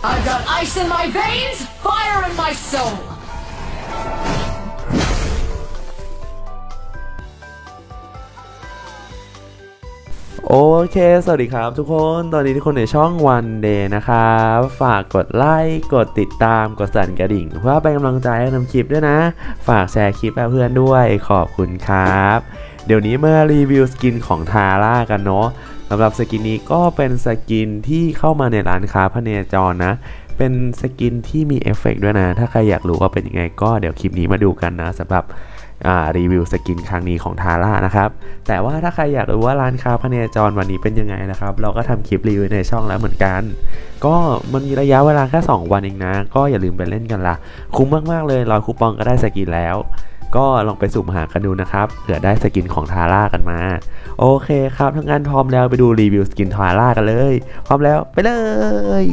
I've got ice in my veins, fire in my soul. โอเค สวัสดีครับทุกคน ตอนนี้ทุกคนในช่อง One Day นะครับ ฝากกดไลค์ กดติดตาม กดสั่นกระดิ่ง เพื่อเป็นกำลังใจให้ทำคลิปด้วยนะ ฝากแชร์คลิปให้เพื่อนด้วย ขอบคุณครับ เดี๋ยวนี้มารีวิวสกินของทาร่ากันเนาะ สำหรับสกินนี้ก็เป็นสกินที่เข้ามาในร้านค้าพเนจรนะ เป็นสกินที่มีเอฟเฟกด้วยนะ ถ้าใครอยากรู้ว่าเป็นยังไงก็เดี๋ยวคลิปนี้มาดูกันนะสำหรับรีวิวสกินครั้งนี้ของทาร่านะครับ แต่ว่าถ้าใครอยากรู้ว่าร้านค้าพเนจรวันนี้เป็นยังไงนะครับ เราก็ทำคลิปรีวิวในช่องแล้วเหมือนกัน ก็มันมีระยะเวลาแค่ 2 วันเองนะ ก็อย่าลืมไปเล่นกันละคุ้มมากๆเลยร้อยคูปองก็ได้สกินแล้ว ก็ลองไปสุ่มหากันดูนะครับเผื่อได้สกินของทาร่ากันมา โอเคครับทั้างนั้นพร้อมแล้วไปดูรีวิวสกินทาร่ากันเลย พร้อมแล้วไปเลย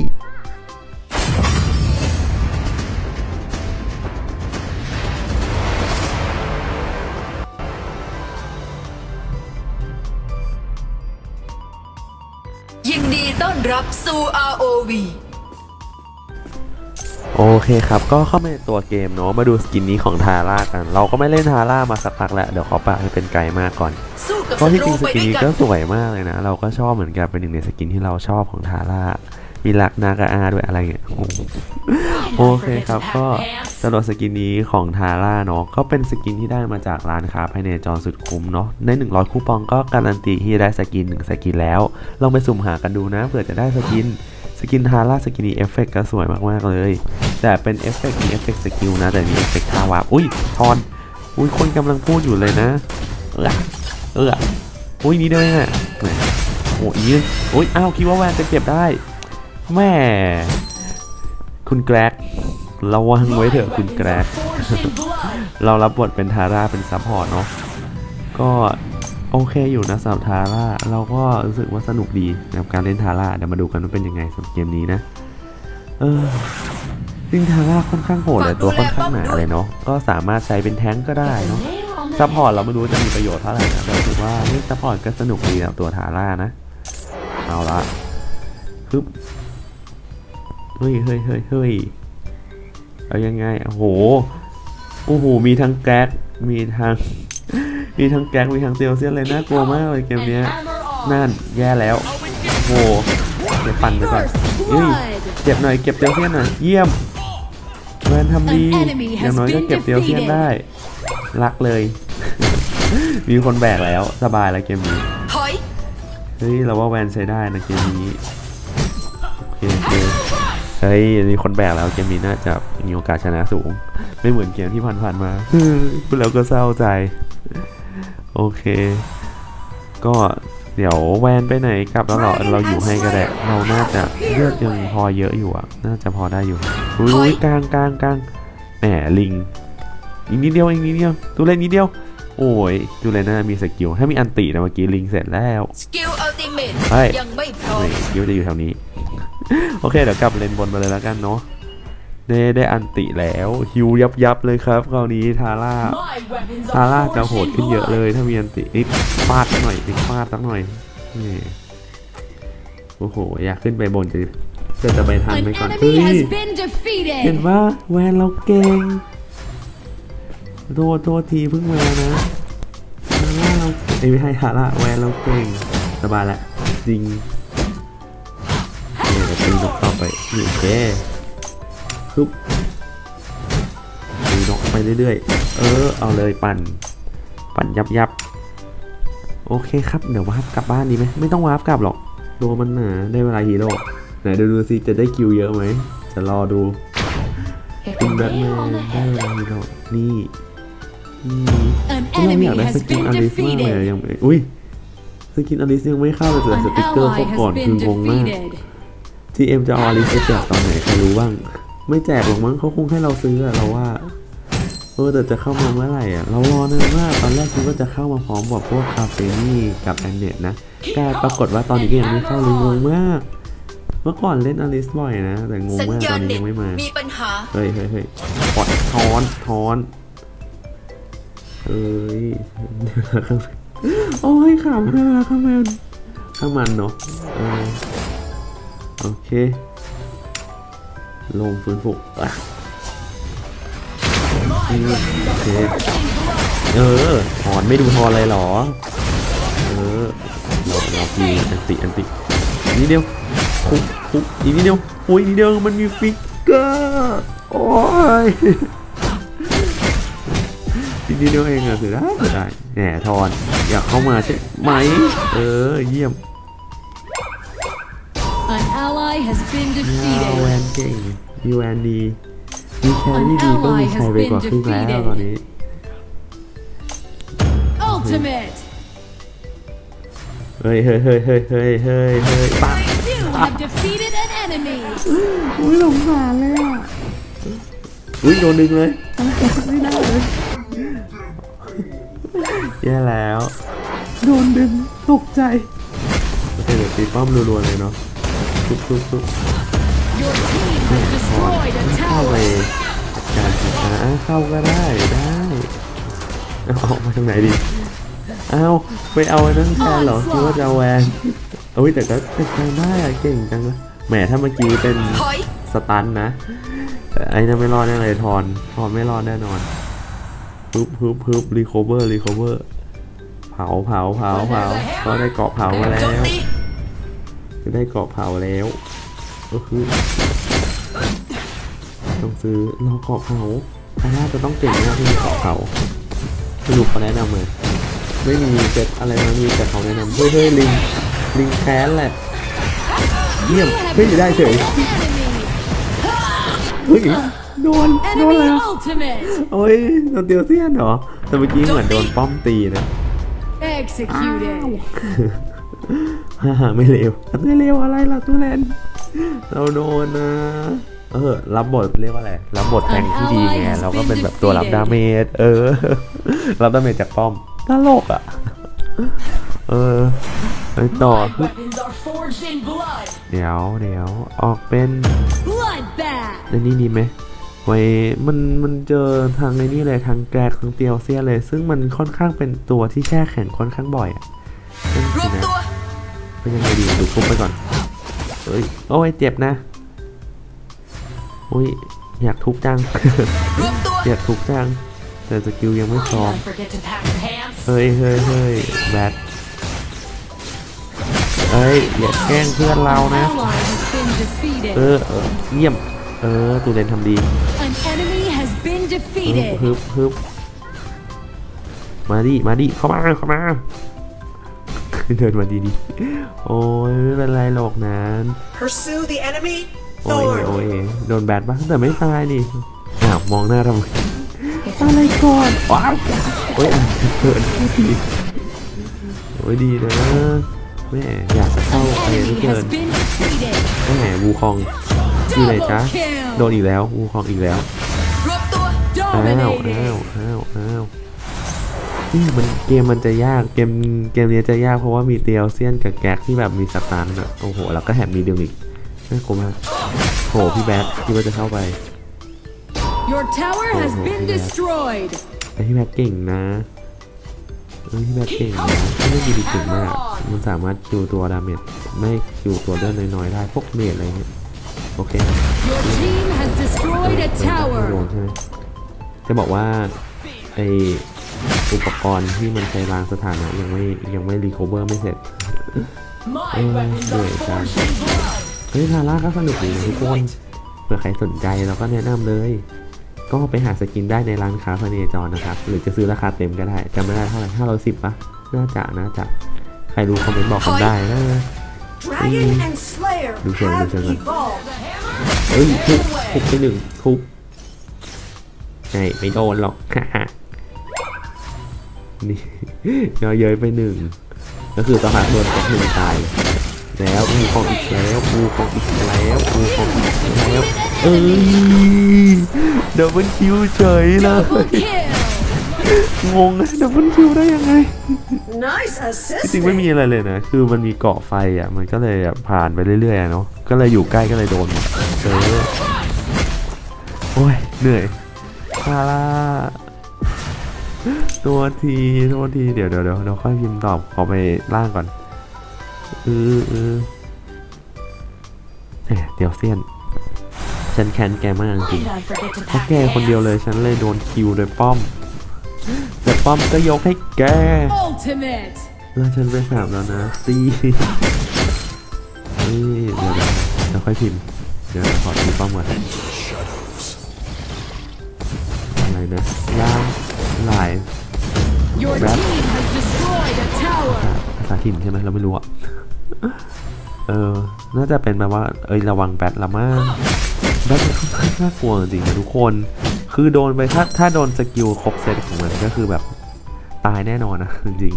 ยินดีต้อนรับสู่ ROV โอเคครับ ก็เข้ามาในตัวเกมเนาะ มาดูสกินนี้ของทาร่ากัน เราก็ไม่เล่นทาร่ามาสักพักแล้ว เดี๋ยวขอปะให้เป็นไกลมากก่อนสู้กับก็ศัที่ตจรูริงสไปกินด้วยนี้กัก็นสวยมากเลยนะ เราก็ชอบเหมือนกัน เป็นหนึ่งในสกินที่เราชอบของทาร่า มีลักนากาอาด้วยอะไรเงี้ยโอ้โหโอเคครับ ก็สำหรับสกินนี้ของทาร่าเนาะ ก็เป็นสกินที่ได้มาจากร้านค้าภายในจอสุดคุ้มเนาะ ใน 100 คูปองก็การันตีที่จะได้สกินหนึ่งสกินแล้ว ลองไปสุ่มหากันดูนะเผื่อจะได้สกิน สกินทาร่าสกินนี้เอฟเฟกต์ก็สวยมากๆเลย แต่เป็นเอฟเฟกต์มีเอฟเฟกต์สกิลนะ แต่มีเอฟเฟกต์ท่าวาอุ้ยทอน อุ้ยคนกำลังพูดอยู่เลยนะ เออเอออุ้ยนี่ด้วยอะโอ้ยอุ้ยอ้าวคิดว่าแวนจะเก็บได้แม่คุณแกรกระวังไว้เถอะคุณแกรกเรารับบทเป็นทาร่าเป็นซัพพอร์ตเนาะก็โอเคอยู่นะสำหรับทาร่าเราก็รู้สึกว่าสนุกดีกับการเล่นทาร่าเดี๋ยวมาดูกันว่าเป็นยังไงสำหรับเกมนี้นะ เออ จริงทาร่าค่อนข้างโหดเลยตัวค่อนข้างหนาเลยเนาะก็สามารถใช้เป็นแท้งก็ได้เนาะซัพพอร์ตเราไม่รู้จะมีประโยชน์เท่าไหร่นะแต่รู้สึกว่าเฮ้ยซัพพอร์ตก็สนุกดีกับตัวทาร่านะ เอาละปึ๊บเฮ้ยเฮ้ยเฮ้ยเฮ้ยเอายังไงโอ้โหโอ้โหมีทั้งแก๊กมีทั้งมีทั้งแก๊กมีทั้งเตียวเซียนเลยน่ากลัวมากเลยเกมเนี้ยนั่นแย่แล้วโอ้โหเดี๋ยวปั่นไปก่อนเฮ้ยเก็บหน่อยเก็บเตียวเซียนหน่อยเยี่ยม แวนทำดี An enemy อย่าง has น้อยก็ been เก็บเตียวเซียน defeated ได้ รักเลย มีคนแบกแล้วสบายแล้วเกมนี้ถอยเฮ้ยเราว่าแวนใช้ได้นะเกมนี้โอเคโอเคเฮ้ยมีคนแบกแล้วเกมนี้น่าจะมีโอกาสชนะสูง ไม่เหมือนเกมที่ผ่านๆมาพูดแล้วก็เศร้าใจ โอเค ก็ เดี๋ยวแวนไปไหนกลับแล้วเหรอเราอยู่ให้ก็ได้เราน่าจะเลือดยังพอเยอะอยู่อะ น่าจะพอได้อยู่อุ้ยอุ้ยกลางกลางกลางแหมลิงอีกนิดเดียวอีกนิดเดียวตัวเล่นนิดเดียว โอ้ยดูเลยนะมีสกิลถ้ามีอันตินะเมื่อกี้ลิงเสร็จแล้วสกิลอัลติเมทเฮ้ยยังไม่พร้อมนี่คิดว่าจะอยู่แถวนี้ โอเคเดี๋ยวกลับเลนบนมาเลยแล้วกันเนาะ ได้ได้อันติแล้วฮิวยับยับเลยครับคราวนี้ทาร่าทาร่าจะโหดขึ้นเยอะเลยถ้ามีอันตินิดฟาดสักหน่อยนิดฟาดสักหน่อยนี่โอ้โหอยากขึ้นไปบนจะจะจะไปทัน An ไหมก่อน enemy เฮ้ย has been เห็น defeated. ว่าแวนเราเก่งโทษโทษทีเพิ่งมานะทาร่าเราเอ้ยไม่ใช่ทาร่าแวนเราเก่งสบายแล้วจริงเนี่ยตีนกต่อไปนี่โอเค ฮึบตีนกไปเรื่อยๆ เออ เอาเลยปั่น ปั่นยับยับโอเคครับ เดี๋ยววาร์ปกลับบ้านดีไหมไม่ต้องวาร์ปกลับหรอกตัวมันหนาได้เวลาฮีโร่ไหนดูดูซิจะได้คิวเยอะไหมจะรอดูคุณแบทแมนได้เวลาฮีโร่นี่นี่ An เรา enemy อยากได้ has สกิน been อลิสมากเลยอะ defeated. ยังไม่อุ้ยสกินอลิสยังไม่เข้าเลยแต่ An สติกเกอร์ ally เข้าก่อน has คื been องงมาก defeated. ทีเอ็มจะเอาอลิสไปแจกตอนไหนใครรู้บ้าง ไม่แจกหรอกมั้งเขาคงให้เราซื้ออะเราว่าเออแต่จะเข้ามาเมื่อไหร่อะเรารอนานมากตอนแรกคิดว่าจะเข้ามาพร้อมกับพวกคาเฟนี่กับแอนเน็ตนะกลายปรากฏว่าตอนนี้ก็ยังไม่เข้าเลยงงมาก เมื่อก่อนเล่นอลิสบ่อยนะ แต่งงสัญมากญาตอณนนี้เน็ตยังไม่มามีปัญหาเฮ้ยเฮ้ยเฮ้ยถอนถอนถอนเอ้ยเดี๋ยวนะข้างโอ้ยขำเลยนะข้างมันข้างมันเนาะเออโอเค ลงฟื้นฟูอะโอเคเออถอนไม่ดูทอนเลยหรอ เออเราเราพีอันติอันตินิดเดียวคุกคุกอีกนิดเดียวโอ้ยนิดเดียวมันมีฟิกเกอร์โอ้ยอีนิดเดียวเองอะเสือได้เสือได้แหมทอนอยากเข้ามาใช่ไหม เออ เยี่ยม An ally has been ยาแวนเก่ง มีแวนดีมีแครี่ดีก็มีใครไปกว่าครึ่งแล้วตอนนี้ Ultimate. เฮ้ยเฮ้ยเฮ้ยเฮ้ยเฮ้ยเฮ้ยเฮ้ยปัง You have defeated an enemy. อุ้ยสงสารเลยอะอุ้ยโดนดึงเลยไม่ได้เลยแย่แล้ว โดนดึงตกใจโอเคเดี๋ยวตีป้อมรัวๆเลยเนาะทุบทุบทุบ Your team has destroyed a เข้าไป tower. การศึกษาเข้าก็ได้ได้เอาออกมาทางไหนดีเอาไปเอาไอ้นั่นแทนเหรอคิดว่าจะเอาแวนเอ้ยแต่ก็แต่ทางได้เก่งจังเลยแหมถ้าเมื่อกี้เป็นสตันนะไอ้นั่นไม่รอดแน่เลยทอนทอนไม่รอดแน่นอนฮึบฮึบฮึบรีคอเวอร์รีคอเวอร์เผาเผาเผาเผาก็ได้เกาะเผามาแล้วจะได้เกาะเผาแล้วก็คือ ต้องซื้อรอเกาะเผาทางล่าจะต้องเก่งมากที่มีเกาะเผาสรุปเขาแนะนำเลยไม่มีเซตอะไรนะมีแต่เขาแนะนำเฮ้ยเฮ้ยลิงลิงแค้นแหละเยี่ยม You have เฮ้ยได้เฉย defeated an enemy. เฮ้ยโดนโดน Enemy แล้ว ultimate. โอ้ยโดนเตียวเซียนเหรอแต่เมื่อกี้เหมือนโดนป้อมตีนะ Executed. ฮ่าฮ่าไม่เลวไม่เลวอะไรล่ะตู้เลนเราโดนนะ เออ รับบทเรียกว่าอะไร รับบทแทงที่ดีไง เราก็เป็นแบบตัวรับดาเมจ เออ รับดาเมจจากป้อมตลกอะ เออไปต่อ My weapons are forged in blood. เดี๋ยวเดี๋ยวออกเป็น Bloodbath. อันนี้ดีไหมไว้มันมันเจอทางในนี่เลยทางแกรกทางเตียวเซียเลย ซึ่งมันค่อนข้างเป็นตัวที่แช่แข็งค่อนข้างบ่อยอะนั่นรสิวมนะตัวเป็นยังไงดีดูทุบไปก่อนเฮ้ยโอ้ยเจ็บนะ อุ้ยอยากทุบจังรวมตัวอยากทุบจัง แต่สกิลยังไม่พร้อม Don't forget to pack your hands. เฮ้ยเฮ้ยเฮ้ยแบทเอ้ยอย่าแกล้งเพื่อนเรา An นะ ally has been defeated. เออเออเยี่ยม เออตูเรนทำดี An enemy has been ฮึบ defeated. ฮึบฮึบมาดิ มาดิ เข้ามา เข้ามา เดินมาดีดีๆโอ้ยไม่เป็นไรหรอกนะ Pursue the enemy. โอ้ย Thorn. โอ้ยโดนแบดบ้างแต่ไม่ตายนี่อ้าวมองหน้าทำไมอะไรก่อนว้าวโอ้ยอะเกินโทษทีโอ้ยดีนะแม่อยากจะเข้า An ไปเหลือ enemy เกิ has น been defeated. แม่วูคองที่ไหน Double จ๊ะ kill. โดนอีกแล้ววูคองอีกแล้วรวมตัวอ้าวอ้าว Dominating. อ้าวอ้าวนี่มันเกมมันจะยากเกมเกมนี้จะยากเพราะว่ามีเตียวเซียนกับแก๊กที่แบบมีสตันอะโอ้โหแล้วก็แถมมีเดมิกน่ากลัวมากโหพี่แบทคิดว่าจะเข้าไป Your tower has Oh, been yeah. destroyed. แต่พี่แบทเก่งนะเอ้ยพี่แบทเก่งนะไม่ได้มีดีเก่งมาก มันสามารถคิวตัวดาเมจไม่คิวตัวเลือดน้อยๆได้พวกเมจอะไรเงี้ยโอเค Your team has destroyed a โด tower. นใช่ไหมจะบอกว่าไออุปกรณ์ที่มันใช้ล้างสถานะยังไม่ยังไม่รีคอเวอร์ไม่เสร็จ My Oh, weapons are yeah, forged in blood. เฮ้ยทาร่าก็สนุกดีนะทุกคนเผื่อใครสนใจเราก็แนะนำเลย ก็ไปหาสกินได้ในร้านค้าพเนจรนะครับ หรือจะซื้อราคาเต็มก็ได้จำไม่ได้เท่าไหร่ห้าร้อยสิบปะน่าจะน่าจะใครรู้คอมเมนต์บอกกันได้นะ Dragon and Slayer ดูเชิง have ดูเชิงกัน evolved. เฮ้ยทุบทุบไปหนึ่งทุบไงไม่โดนหรอกนี่ย่อเย้ยไปหนึ่งก็คือต้องหาโดนแก๊กหนึ่งตาย แล้วอูของอีกแล้วอูของอีกแล้วอูของอีกแล้วเอ้ยดับเบิลคิวเฉยเลย Double kill. งงเลยดับเบิลคิวได้ยังไง Nice จริงๆไม่ assist. มีอะไรเลยนะ คือมันมีเกาะไฟอะ มันก็เลยแบบผ่านไปเรื่อยๆอะเนาะก็เลยอยู่ใกล้ก็เลยโดนหมดเออโอ้ยเหนื่อยคาร่าตัวทีตัวทีเดี๋ยวเดี๋ยวเดี๋ยวเดี๋ยวค่อยพิมพ์ตอบขอไปล่างก่อนเออเออเอ๊ะเดี๋ยวเซียน ฉันแค้นแกมากจริง Did I forget to เพราะ pack แกคนเดียวเลยฉันเลยโดนคิวโดยป้อม แต่ป้อมก็ยกให้แก Ultimate. แล้วฉันไปสามแล้วนะซีเฮ้ยเดี๋ยวเดี๋ยวเดี๋ยวค่อยพิมพ์ เดี๋ยวขอทีป้อมก่อนอะไรนะล่างหลาย Your Rap. team has destroyed a tower. ภาษาถิ่นใช่ไหมเราไม่รู้อะ เออ น่าจะเป็นแบบว่า เอ้ยระวังแบทละมากแบทมันค่อนข้างน่ากลัวจริงๆนะทุกคน คือโดนไปถ้าถ้าโดนสกิลครบเซตของมันก็คือแบบตายแน่นอนนะจริง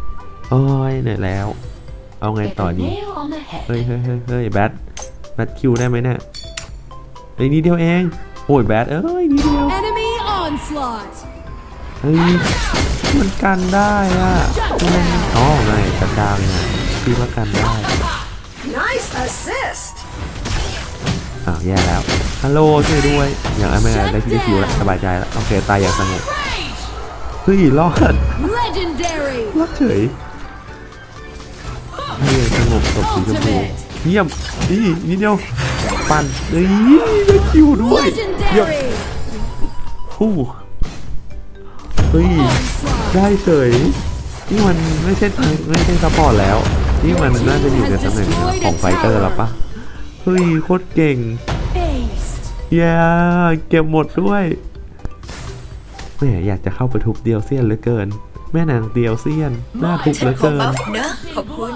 ๆโอ้ยเหนื่อยแล้ว เอาไง Hit ต่อ the ดี nail on the head. เฮ้ยเฮ้ยเฮ้ยเฮ้ยแบทแบทคิวได้ไหมเนี่ยเฮ้ยนิดเดียวเอง โอ้ยแบทเอ้ยนิดเดียว Enemy onslaught. เฮ้ยมันกันได้อะทำไมมันอ๋อไงกันดาวไง คิดว่ากันได้ Nice assist. อ้าวแย่แล้ว ฮัลโหลช่วยด้วย อย่างไอ้แม่ได้ที่คิวแล้วสบายใจแล้ว โอเค ตายอย่างสงบเฮ้ยรอด Legendary. รอดเฉยเฮ้ยสงบศพสีชมพูเยี่ยมนี่นิดเดียว ปั่นเฮ้ยได้คิวด้วยเยี่ยม Legendary. ฮู้เฮ้ย Onslaught. ได้เฉยนี่มันไม่ใช่ไม่ใช่ซัพพอร์ตแล้ว นี่มันน่าจะอยู่ในตำแหน่งของไฟเตอร์แล้วปะเฮ้ยโคตรเก่ง Aced. เย้เก็บหมดด้วยแหมอยากจะเข้าไปทุบเดียวเซียนเหลือเกิน แม่นางเดียวเซียนน่าทุบเหลือเกินเนอะขอบคุณ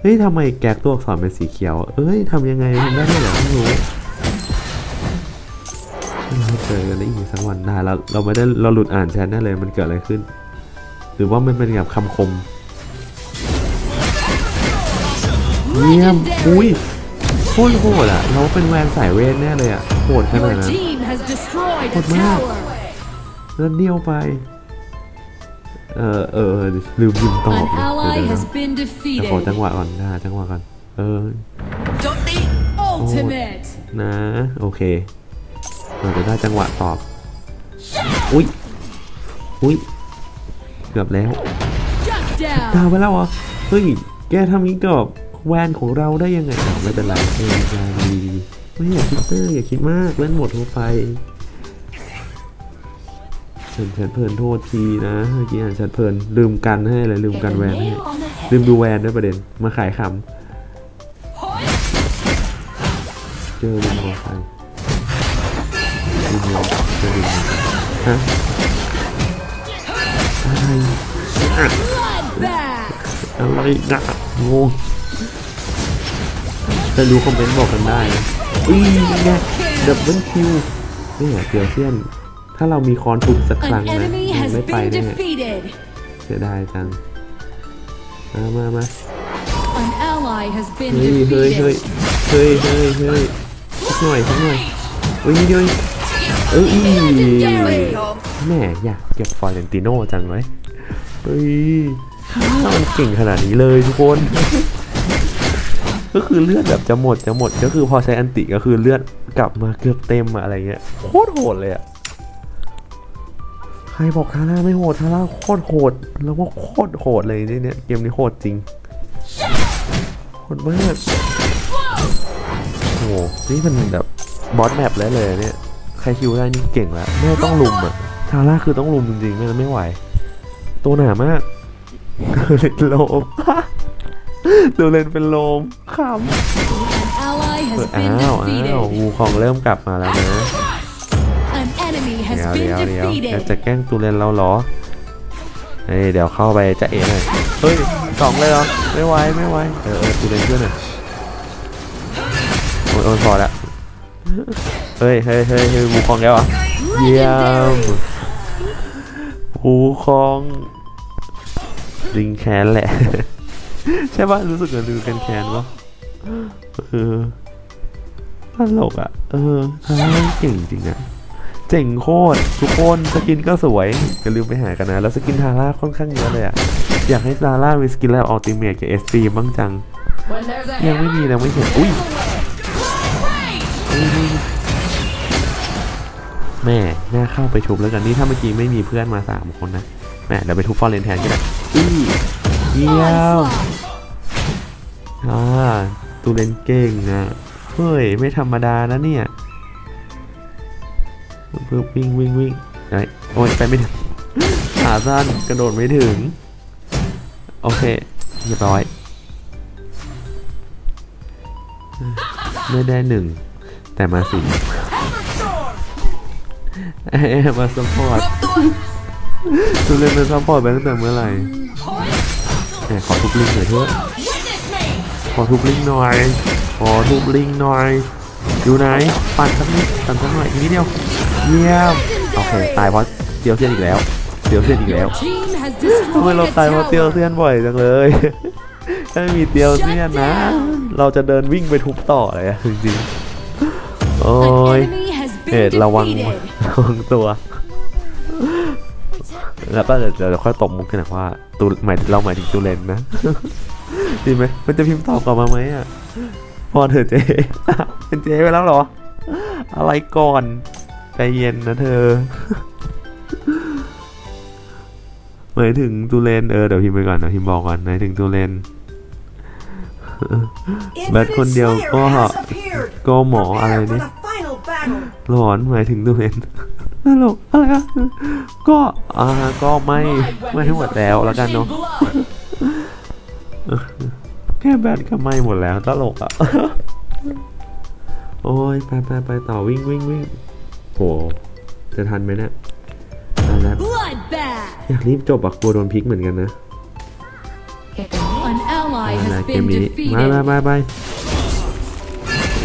เฮ้ยทำไมแก๊กตัวอักษรเป็นสีเขียว เอ้ยทำยังไงทำได้ด้วยเหรอไม่รู้เราเจอกันได้อีกสักวันได้แล้วเราไม่ได้เราหลุดอ่านแชทแน่เลยมันเกิดอะไรขึ้น หรือว่ามันเป็นแบบคำคม เยี่ยมอุ้ยโคตรโหดอะเราเป็นแวนสายเวทแน่เลยอะโหดขนาด Your นั้น team has destroyed a Good man. tower. แล้วเดียวไป เออเออเออลืมลืมตอบ An เดี๋ยว ally เดี๋ยว has นะ been เดี๋ยวขอจัง defeated. หวะก่อนนะจังหวะก่อนเออโจมตี Ultimate. นะโอเคเราจะได้จังหวะตอบ อุ้ยอุ้ยเกือบแล้ว Shut ดาว down. ไปแล้วเหรอเฮ้ยแกทำนี้กับ แวนของเราได้ยังไงไม่เป็นไรเออได้ดีดีไม่อยากคิดเตอร์อย่าคิดมากเล่นหมดทั่วไปฉินเฉินเพลินโทษทีนะเมื่อกี้อ่านฉินเพลินลืมกันให้เลยลืมกันแวนให้ลืมดูแวนด้วยประเด็นมาขายคำเจอวินมอไซค์วินมอเจอวินฮะอะไรอะไรนะงง ถ้ารู้คอมเมนต์บอกกันได้นะอุ้ยยังไงดับเบิลคิวเนี่ยเกียวเซียน ถ้าเรามีคอนทุบสักครั้ง An นะ enemy ยัง has ไม่ไป been แน่ defeated. เสียดายจัง มามามา An ally has been เฮ้ยเฮ้ยเฮ้ย defeated. เฮ้ยเฮ้ยเฮ้ยสักหน่อยสักหน่อยเฮ้ยนี่เดียวเองเอ้ย Legendary. แม่อยากเก็บฟอร์เรนติโน่จังเลยเฮ้ยถ้ามันเก่งขนาดนี้เลยทุกคน ก็คือเลือดแบบจะหมดจะหมดก็คือพอใช้อันติก็คือเลือดกลับมาเกือบเต็มอะไรเงี้ยโคตรโหดเลยอะใครบอกทาร่าไม่โหดทาร่าโคตรโหด แล้วว่าโคตรโหดเลยเนี่ยเนี่ยเกมนี้โหดจริงโหดมากโอ้โหนี่มันแบบบอสแมปแล้วเลยเนี่ยใครคิวได้นี่เก่งแล้วไม่ต้องลุมอะทาร่าคือต้องลุมจริงๆไม่งั้นไม่ไหว ตัวหนามากโลมตัวเลนเป็นโลม ขำ An ally เอ has ออ้า been วอ้าว defeated. วูคองเริ่มกลับมาแล้วนะ An enemy เดี๋ยว has เดี๋ยว been เดี๋ยวแล้ว defeated. จะแกล้งตูเลนเราเหรอเฮ้ยเดี๋ยวเข้าไปจะเอ๋หน่อยเฮ้ยสองเลยเหรอไม่ไหวไม่ไหวเออเออตูเลนช่วยหน่อยโอ้ยโอ้ยพอละเฮ้ยเฮ้ยเฮ้ยเฮ้ยวูคองแล้วเหรอเยี่ยม Legendary. วูคองลิงแคนแหละ ใช่ป่ะรู้สึกเหมือนดูแคนแคนๆปะ เออตลกอะ เออทาร่าเก่งจริงอะเจ๋งโคตรทุกคนสกินก็สวยอย่าลืมไปหากันนะ แล้วสกินทาร่าค่อนข้างเยอะเลยอะอยากให้ทาร่ามีสกินแล้วอัลติเมทกับเอสซีบ้างจัง ยังไม่มีนะไม่เห็นอุ้ยแม่น่าเข้าไปทุบแล้วกันนี่ถ้าเมื่อกี้ไม่มีเพื่อนมาสามคนนะแม่เดี๋ยวไปทุบฟอร์เรนแทนก็ได้อื้เยี่ยมอ่า ตูเลนเก่งนะเฮ้ย ไม่ธรรมดานะเนี่ยเพิ่มวิ่งวิ่งวิ่งไอ้โอ้ยไปไม่ถึงขาสั้นกระโดดไม่ถึง โอเคเรียบร้อย ไม่ได้หนึ่ง แต่มาสี่เอ้มาซัพพอร์ตตูเลนเป็นซัพพอร์ตไปตั้งแต่เมื่อไหร่ขอทุบลิงหน่อยเถอะ ขอทุบลิงหน่อย ขอทุบลิงหน่อย อยู่ไหน ปั่นสักนิดปั่นสักหน่อยอีกนิดเดียว เยี่ยม โอเค ตายเพราะเตียวเซียนอีกแล้วเตียวเซียนอีกแล้วทำไมเราตายเพราะเตียวเซียนบ่อยจังเลยถ้ามีเตียวเซียนนะ เราจะเดินวิ่งไปทุบต่อเลยจริงๆ โอ้ยเอ็ดระวังระวังตัว แล้วก็เดี๋ยวเดี๋ยวค่อยตบมุกกันนะว่าตูหมายเราหมายถึงตูเลนนะ ดีไหมมันจะพิมพ์ตอบกลับมาไหมอะพอเธอะเจเป็นเจไปแล้วเหรอ อะไรก่อนใจเย็นนะเธอหมายถึงตูเลนเออเดี๋ยวพิมพ์ไปก่อนเดี๋ยวพิมพ์บอกก่อนหมายถึงตูเลน Bad Infinite con điều Slayer có has họ. appeared. ก็หมออะไร Prepare for นี่ the final battle. หลอนหมายถึงตูเลนตลกอะไรอะก็อ่าก็ไม่ My ไม่ให้หมด weapons แล้ว are แล้วกัน forged in เนาะ blood. แค่แบตก็ไหม่หมดแล้วตลกอะ โอ้ยไปไปไปต่อวิ่งวิ่งวิ่งโหจะทันไหมเนี่ยทันแล้ว Bloodbath. อยากรีบจบอะกลัวโดนพลิกเหมือนกันนะ An ally อะไร has เกม been นี้มา defeated. ไปไปไป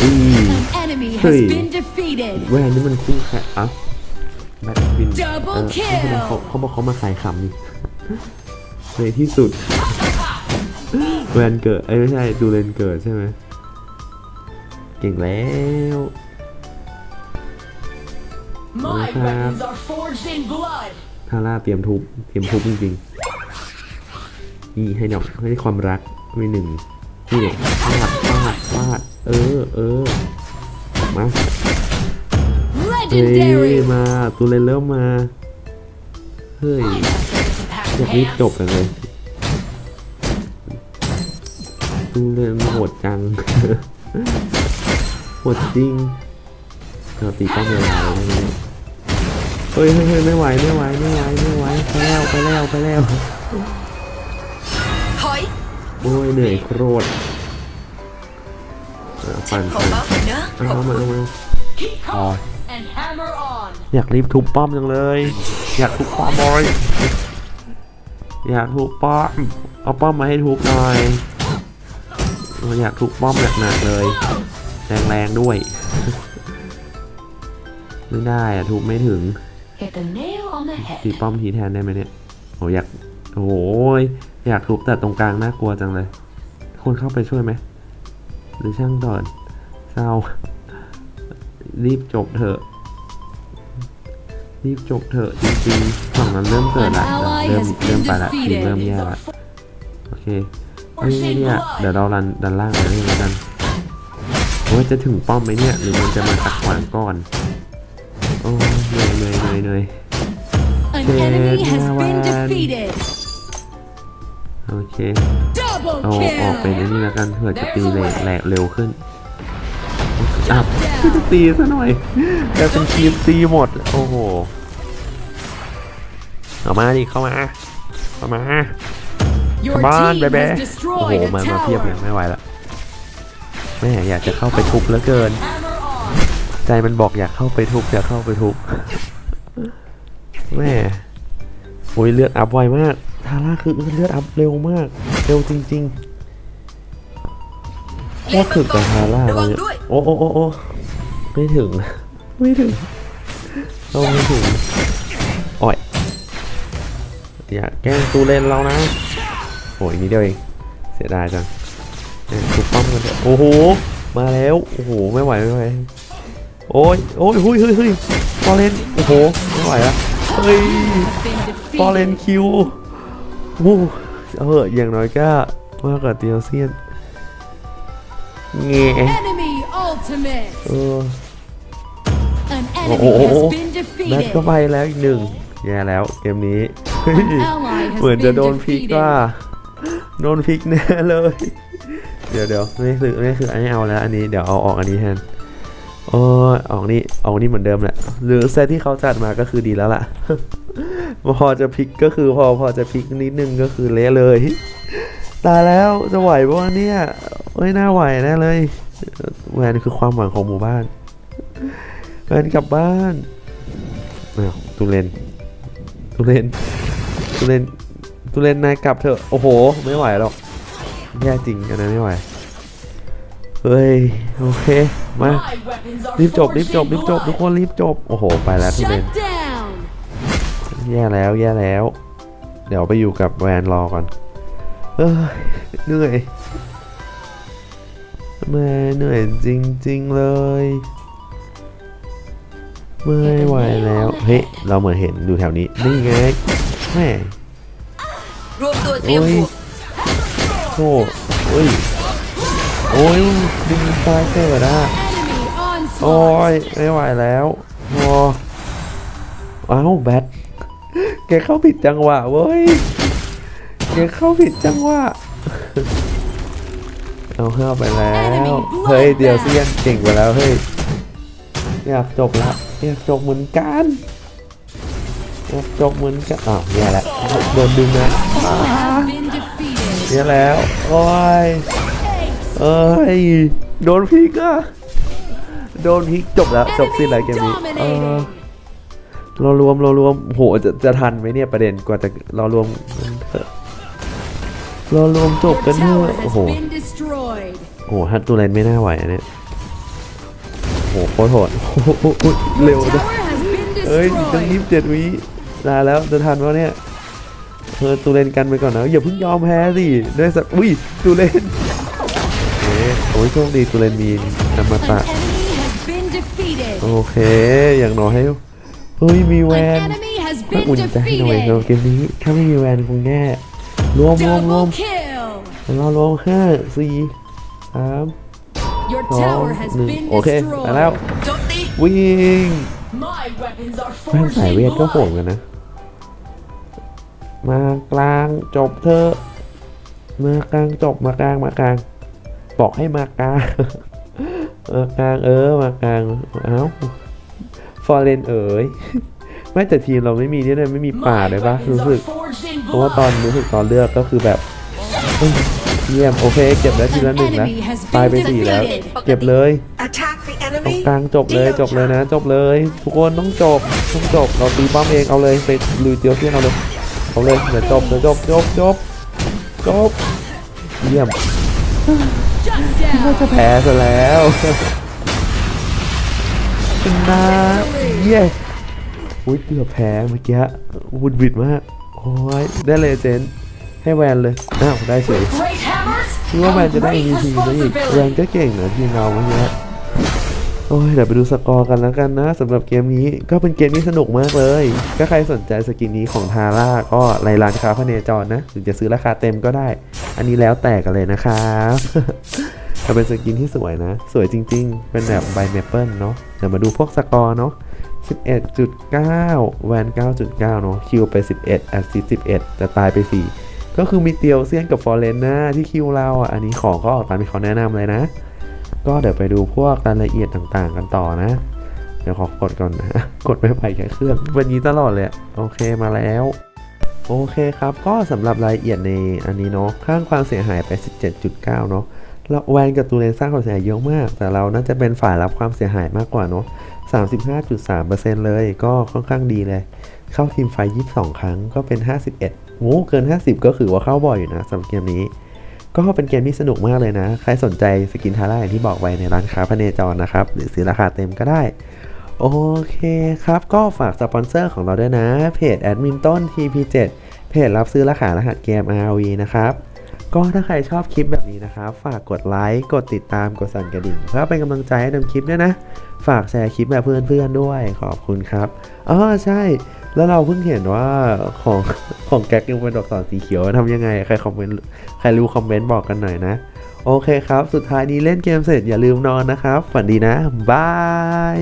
อี An enemy has Hey. been defeated. แวนนี่มันคู่แข่งอะแบทวิน Double เออ kill เขาเขาบอกเขามาขายขำนี่ในที่สุด แวนเกิดเอ้ยไม่ใช่ดูเลนเกิดใช่ไหมเก่งแล้ว My Okay. weapons are forged in blood. ทาร่าเตรียมทุบเตรียมทุบจริงๆนี่ให้ดอกให้ความรักไม่หนึ่งนี่เนี่ยฟาดฟาดฟาดเออเออมาเฮ้ย Legendary. มาตูเลนเริ่มมาเฮ้ยอยากรีบจบกันเลย ตูเลนโหดจังโหดจริงเราตีป้อมเวลาเลยได้ไหมเนี่ยเฮ้ยเฮ้ยเฮ้ยไม่ไหวไม่ไหวไม่ไหวไม่ไหวไปแล้วไปแล้วไปแล้วถอยโอ้ยเหนื่อยโคตรอะปั่นขอปั่นมาเนอะเอามาเอามา Keep calm and hammer on. อยากรีบทุบป้อมจังเลย อยากทุบป้อมบอยอยากทุบป้อมเอาป้อมมาให้ทุบหน่อย อยากทุบป้อมหนักๆเลย แรงๆด้วย ไม่ได้อะทุบไม่ถึง Hit the nail on the head. ตีป้อมทีแทนได้ไหมเนี่ยโหอยากโอ้โหยอยากทุบแต่ตรงกลางน่ากลัวจังเลยคนเข้าไปช่วยไหมหรือช่างก่อนเศร้ารีบจบเถอะ รีบจบเถอะจริงๆฝั่งนั้นเริ่มเกิดละ An ally เริ่ม has been เริ่มไปละทีม defeated. เริ่มแย่ละโอเค เฮ้ยเนี่ยเดี๋ยวเราดันดันล่างไปเลยแล้วกันว่าจะถึงป้อมไหมเนี่ยหรือมันจะมาขัดขวางก่อนโอ้ยเหนื่อยเหนื่อยเหนื่อยเหนื่อย An Dead enemy has been one. defeated. โอเค Double เอาออกเป็น kill. ไอ้นี่แล้วกันเผื่อจะตีเร็วแหลกเร็วขึ้นอะ Shut จะ down. ตีซะหน่อยแต่เป็นคีมตีหมดโอ้โหเอามาดิเข้ามาเข้ามา Your บ้าน team เบ๊ has โอ้โห destroyed a มามาเพียบเลย tower. ไม่ไหวละแม่อยากจะเข้าไปทุบเหลือเกิน Hammer on. ใจมันบอกอยากเข้าไปทุบอยากเข้าไปทุบแม่โอ้ยเลือดอัพไวมากทาร่าคือเลือดอัพเร็วมาก เร็วจริงๆโคตรถึกกับทาร่าระเลวังยด้วยโอ้โอ้โอ้โอ้ไม่ถึง ไม่ถึงเราไม่ถึงอ่อย อย่าแกล้งตูเลนเรานะ โอ้ยนิดเดียวเองเสียดายจังเนี่ยถูกป้อมกันเถอะโอ้โหมาแล้วโอ้โหไม่ไหวไม่ไหวโอ้ยโอ้ยเฮ้ยเฮ้ยเฮ้ยฟอร์เรนโอ้โหไม่ไหวละเฮ้ย Been ฟอร์เรน defeated. คิววู้เอออย่างน้อยก็มากกว่าเตียวเซียนเงี้ Enemy ultimate. เออ An Oh, enemy oh, oh, oh. has been แบทก็ defeated. ไปแล้วอีกหนึ่งแย่แล้วเกมนี้เฮ้ย An ally has เหมือนจะ been โดนพลิก defeated. ว่า โดนพลิกแน่เลย เดี๋ยวเดี๋ยวไม่คือไม่คืออันนี้เอาแล้วอันนี้เดี๋ยวเอาออกอันนี้แทนโอ้ออกนี่ออกนี่เหมือนเดิมแหละหรือเซตที่เขาจัดมาก็คือดีแล้วล่ะ พอจะพลิกก็คือพอพอจะพลิกนิดนึงก็คือเละเลยตายแล้วจะไหวปะวะเนี่ยไม่น่าไหวแน่เลยแวนคือความหวังของหมู่บ้านแวนกลับบ้านอ้าวตุเรนตุเรนตุเรน ตุเรนนายกลับเถอะ โอ้โห ไม่ไหวหรอก แย่จริงอันนั้นไม่ไหว เฮ้ย โอเค มา รีบจบ รีบจบ รีบจบ ทุกคนรีบจบ โอ้โห ไปแล้วตุเรนแย่แล้ว แย่แล้ว เดี๋ยวไปอยู่กับแวนรอก่อนเอ้ย เหนื่อยแม่เหนื่อยจริง ๆ เลยไม่ไหวแล้ว เฮ้ย เราเหมือนเห็นอยู่แถวนี้ นี่ไงแม่ รวมตัวเตรียมโอ้ยบวกโอ้โอ้ยโอ้ยดึงตายเกิดอะ Enemy โอ้ onslaught. ยไม่ไหวแล้วโอ้อ้าวแบทแกเข้าผิดจังหวะเว้ยแกเข้าผิดจังหวะเอาเข้าไปแล้ว เฮ้ยเดี๋ยวเซียนเก่งไปแล้วเฮ้ยอยากจบละอยากจบเหมือนกัน อยากจบเหมือนกันอ้าวเนี่ยแหละโดนดึงนะเนี่ยแล้ว โอ้ย เอ้ย โดนพลิกอะโดนพลิกจบแล้ว จบสิ้นแล้วเกมนี้เออเรารวมเรารวมโหจะจะทันไหมเนี่ยประเด็นกว่าจะเรารวมเรารวมจบกันเถอะโอ้โหโอ้โหฮัตตูเลนไม่น่าไหวอันเนี่ยโอ้โหโคตรโหดโอ้โหเร็ว Your นะ tower has been เอ้ยตั้งยี่สิบเจ็ดวิ นานแล้วจะทันวะเนี่ยเออตูเลนกันไปก่อนนะอย่าเพิ่งยอมแพ้สิด้วยสักอุ้ยตูเลนเอ๊ะโอ้ยโชคดีตูเลนมีอม An ตะ enemy has been defeated. โอเคอย่างน้อยให้เฮ้ยมีแว An น enemy has ไม่ been อุ่นใจให้หน่อยสำหรับเก defeated. มนี้ถ้าไม่มีแวนคงแย่รวมรวมรวม Double kill. เรารวมห้าสี่สาม Your สอง tower has หนึ่ง been โอเคไปแล้ว destroyed. โจมตีวิ่ง My weapons are แว่น forged สายเว in ทก็โหด blood. กันนะ มากลางจบเธอะมากลางจบมากลางมากลาง บอกให้มากลางมากลางเออมากลางเอ้าฟอร์เรนเอ๋ยไม่แต่ทีมเราไม่มีเนี่ยไม่มีป่า My เลยปะ weapons รู้ are สึก forged in เพราะว่าตอน blood. รู้สึกตอนเลือกก็คือแบบเอ้ยเยี่ยมโอเคเก็บแล้วทีละหนึ่งแล้ว enemy has been ตายไปสี่แล้ว defeated เก็บเลย attack the ตรง enemy กลางจบเลยจบเลยนะ จบเลย ทุกคนต้องจบต้องจบเราตีป้อมเองเอาเลยไปลุยเตียวเซียนเอาเลย เอาเลยเดี๋ยวจบเดี๋ยวจบจบจบจบเยี่ยม Shut ก็ down. จะแพ้ซะแล้วชนะเย้อุ้ยเกือบแพ้เมื่อกี้วุดวิดมากโอ้ยได้เลยเจนให้แวนเลยอ้าวได้เฉย Great hammers. คิดว่าแวนจะได้ and great MVP นะอีกแวน responsibility. ก็เก่งนะทีมเราเมื่อกี้ โอ้ยเดี๋ยวไปดูสกอร์กันแล้วกันนะสำหรับเกมนี้ก็เป็นเกมที่สนุกมากเลย ก็ใครสนใจสกินนี้ของทาร่าก็ในร้านค้าพเนจรนะหรือจะซื้อราคาเต็มก็ได้ อันนี้แล้วแต่กันเลยนะครับแต่เป็นสกินที่สวยนะ สวยจริง ๆ เป็นแบบใบเมเปิลเนาะเดี๋ยวมาดูพวกสกอร์เนาะ11.9 แวน 9.9 เนาะคิวไป 11 แอสซิส11 แต่ตายไป 4 ก็คือมีเตียวเซียนกับฟอร์เรนนะที่คิวเราอะอันนี้ของก็ออกตามที่เขาแนะนำเลยนะ ก็เดี๋ยวไปดูพวกรายละเอียดต่างๆ กันต่อนะ เดี๋ยวขอกดก่อนนะ กดไม่ไปแค่เครื่องวันนี้ตลอดเลย โอเคมาแล้ว โอเคครับ ก็สำหรับรายละเอียดในอันนี้เนาะ ข้างความเสียหายไป 17.9 เนาะแล้วแวนกับตูเลนสร้างความเสียหายเยอะมาก แต่เราน่าจะเป็นฝ่ายรับความเสียหายมากกว่าเนาะ 35.3%เลย ก็ค่อนข้างดีเลย เข้าทีมไฟ 22 ครั้งก็เป็น 51โอ้เกิน 50 ก็คือว่าเข้าบ่อยอยู่นะสำหรับเกมนี้ ก็เป็นเกมที่สนุกมากเลยนะ ใครสนใจสกินทาร่าอย่างที่บอกไว้ในร้านค้าพเนจรนะครับ หรือซื้อราคาเต็มก็ได้ โอเคครับ ก็ฝากสปอนเซอร์ของเราด้วยนะ เพจแอดมินต้น TP7 เพจรับซื้อราคารหัสเกม RV นะครับ ก็ถ้าใครชอบคลิปแบบนี้นะครับ ฝากกดไลค์ กดติดตาม กดสั่นกระดิ่ง เพื่อเป็นกำลังใจให้ทำคลิปด้วยนะ ฝากแชร์คลิปแบบเพื่อนๆด้วย ขอบคุณครับ อ๋อใช่ แล้วเราเพิ่งเห็นว่าของของแก๊กยังเป็นดอกสอนสีเขียวทำยังไง ใครคอมเมนต์ ใครรู้คอมเมนต์บอกกันหน่อยนะ โอเคครับ สุดท้ายนี้เล่นเกมเสร็จอย่าลืมนอนนะครับ ฝันดีนะ บาย